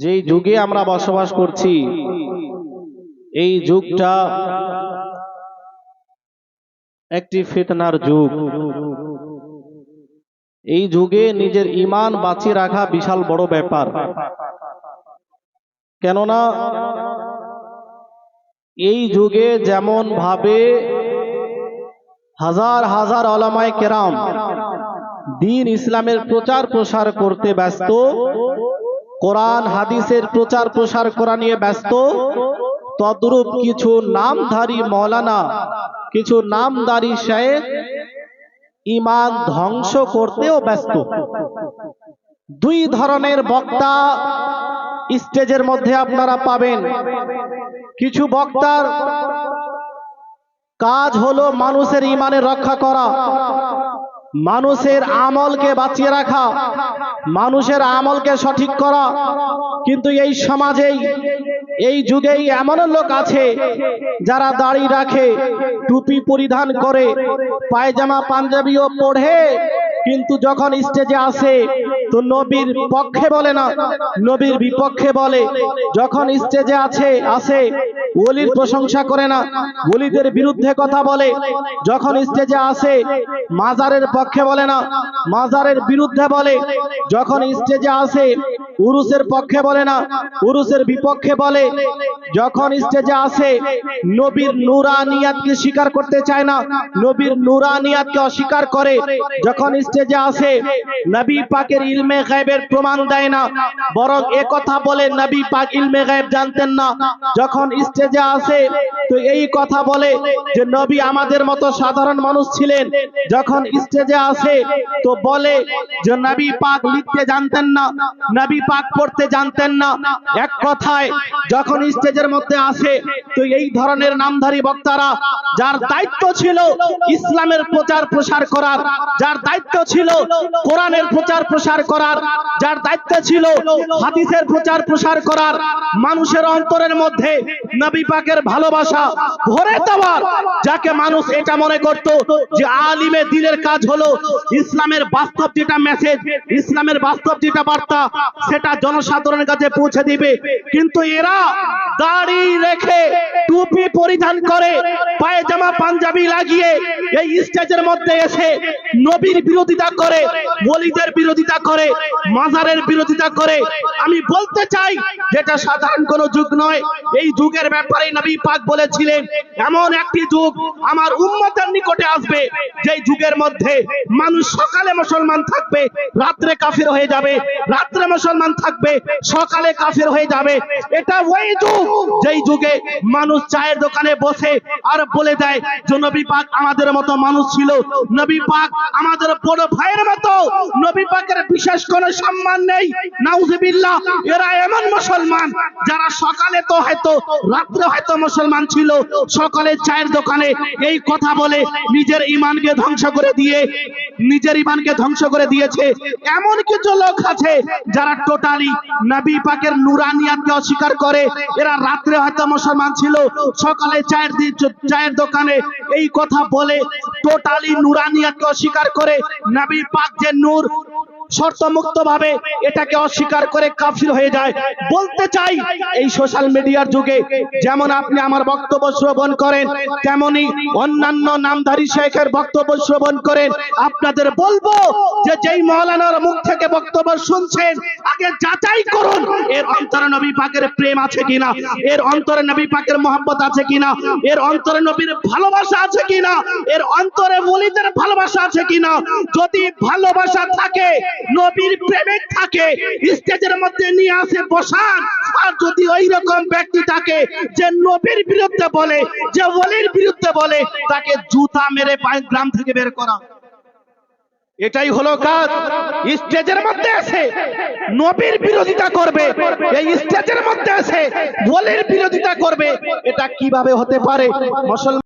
যেই যুগে আমরা বসবাস করছি, এই যুগটা একটি ফিতনার যুগ। এই যুগে নিজের ইমান বাঁচিয়ে রাখা বিশাল বড় ব্যাপার। কেননা, এই যুগে যেমন ভাবে হাজার হাজার অলামায় কেরাম দিন ইসলামের প্রচার প্রসার করতে ব্যস্ত কোরআন, হাদিসের প্রচার, প্রসার করা নিয়ে ব্যস্ত। তদ্রূপ কিছু নামধারী মৌলানা, কিছু নামধারী শেখ ইমান ধ্বংস করতেও ব্যস্ত। দুই ধরনের বক্তা স্টেজের মধ্যে আপনারা পাবেন। কিছু বক্তার কাজ হলো মানুষের ইমানের রক্ষা করা। মানুষের আমলকে বাঁচিয়ে রাখা। মানুষের আমলকে সঠিক করা। কিন্তু এই সমাজেই, এই যুগেই এমন লোক আছে যারা দাড়ি রাখে, টুপি পরিধান করে, পায়জামা পাঞ্জাবিও পড়ে কিন্তু যখন স্টেজে আসে, তো নবীর পক্ষে বলে না। নবীর বিপক্ষে বলে। যখন স্টেজে আছে, আসে, ওলির প্রশংসা করে না। ওলিদের বিরুদ্ধে কথা বলে। যখন স্টেজে আসে, মাজারের পক্ষে বলে না। মাজারের বিরুদ্ধে বলে। যখন স্টেজে আসে, উরুসের পক্ষে বলে না। উরুসের বিপক্ষে বলে। যখন স্টেজে আসে, নবীর নুরানিয়াতকে স্বীকার করতে চায় না, নবীর নুরানিয়াতকে অস্বীকার করে। যখন স্টেজে আসে, নবী পাকের ইলমে গায়েবের প্রমাণ দেয় না, বরং এ কথা বলে নবী পাক ইলমে গায়েব জানতেন না। যখন স্টেজে আসে, তো এই কথা বলে যে, নবী আমাদের মতো সাধারণ মানুষ ছিলেন। যখন স্টেজে আসে, তো বলে যে, নবী পাক লিখতে জানতেন না, নবী পাক পড়তে জানতেন না। এক কথায়, যখন স্টেজের মধ্যে আসে তো এই ধরনের নামধারী বক্তারা, যার দায়িত্ব ছিল ইসলামের প্রচার প্রসার করার, যার দায়িত্ব ছিল কোরআনের প্রচার প্রসার করার, যার দায়িত্ব ছিল হাদিসের প্রচার প্রসার করার, মানুষের অন্তরের মধ্যে নবী পাকের ভালোবাসা ভরে দেওয়ার, যাকে মানুষ এটা মনে করত যে আলিমে দিনের কাজ হলো ইসলামের বাস্তব যেটা মেসেজ ইসলামের বাস্তব যেটা বার্তা, সেটা জনসাধারণের কাছে পৌঁছে দিবে। কিন্তু এরা দাড়ি রেখে টুপি পরিধান করে পাঞ্জাবি লাগিয়ে এই স্টেজের মধ্যে এসে নবীর বিরোধিতা করে বিরোধিতা করে, মাজারের বিরোধিতা করে। আমি বলতে চাই, যেটা সাধারণ কোন যুগ নয়, এই যুগের ব্যাপারে নবী পাক বলেছিলেন, এমন একটি যুগ আমার উম্মতের নিকটে আসবে যেই যুগের মধ্যে মানুষ সকালে মুসলমান থাকবে, রাত্রে কাফির হয়ে যাবে। রাত্রে মুসলমান থাকবে, সকালে কাফির হয়ে যাবে। এটা ওই যুগ যেই যুগে মানুষ চায়ের দোকানে বসে আর বলে দেয় যে, নবী পাক আমাদের মতো মানুষ ছিল। নবী পাক আমাদের বড় ভাইয়ের মতো। নবী পাকের বিশেষ কোনো সম্মান নেই। নাউজুবিল্লাহ, এরা এমন মুসলমান যারা সকালে তো হয়তো, রাত্রে হয়তো মুসলমান ছিল। সকালে চায়ের দোকানে এই কথা বলে, নিজের ইমানকে ধ্বংস করে দিয়ে, নিজের ইমানকে ধ্বংস করে দিয়েছে। এমন কিছু লোক আছে যারা টোটালি নবী পাকের নুরানিয়াতকে অস্বীকার করে। এরা রাত্রে হয়তো মুসলমান ছিল, সকালে চায়ের চায়ের দোকানে এই কথা বলে টোটালি নুরানিয়াতকে অস্বীকার করে। নবী পাক যে নূর শর্ত মুক্ত ভাবে এটাকে অস্বীকার করে কাফির হয়ে যায়। বলতে চাই, এই সোশ্যাল মিডিয়ার যুগে যেমন আপনি আমার বক্তব্য শ্রবণ করেন, তেমনি অন্যান্য নামধারী শেখের বক্তব্য শ্রবণ করেন। আপনাদের বলব যে যেই মৌলানার মুখ থেকে বক্তব্য শুনছেন, আগে যাচাই করুন, এর অন্তরে নবী পাকের প্রেম আছে কিনা, এর অন্তরে নবী পাকের মোহাম্মত আছে কিনা, এর অন্তরে নবীর ভালোবাসা আছে কিনা, এর অন্তরে ওলিদের ভালোবাসা আছে কিনা। যদি ভালোবাসা থাকে নবীর প্রেমিক থাকে, স্টেজের মধ্যে নিয়ে আসে বসান। আর যদি ওই রকম ব্যক্তি থাকে যে নবীর বিরুদ্ধে বলে, যে ওলির বিরুদ্ধে বলে, তাকে জুতা মেরে পায় গ্রাম থেকে বের করা। এটাই হলো কাজ। স্টেজের মধ্যে এসে নবীর বিরোধিতা করবে, এই স্টেজের মধ্যে এসে ওলির বিরোধিতা করবে, এটা কীভাবে হতে পারে? মুসলমান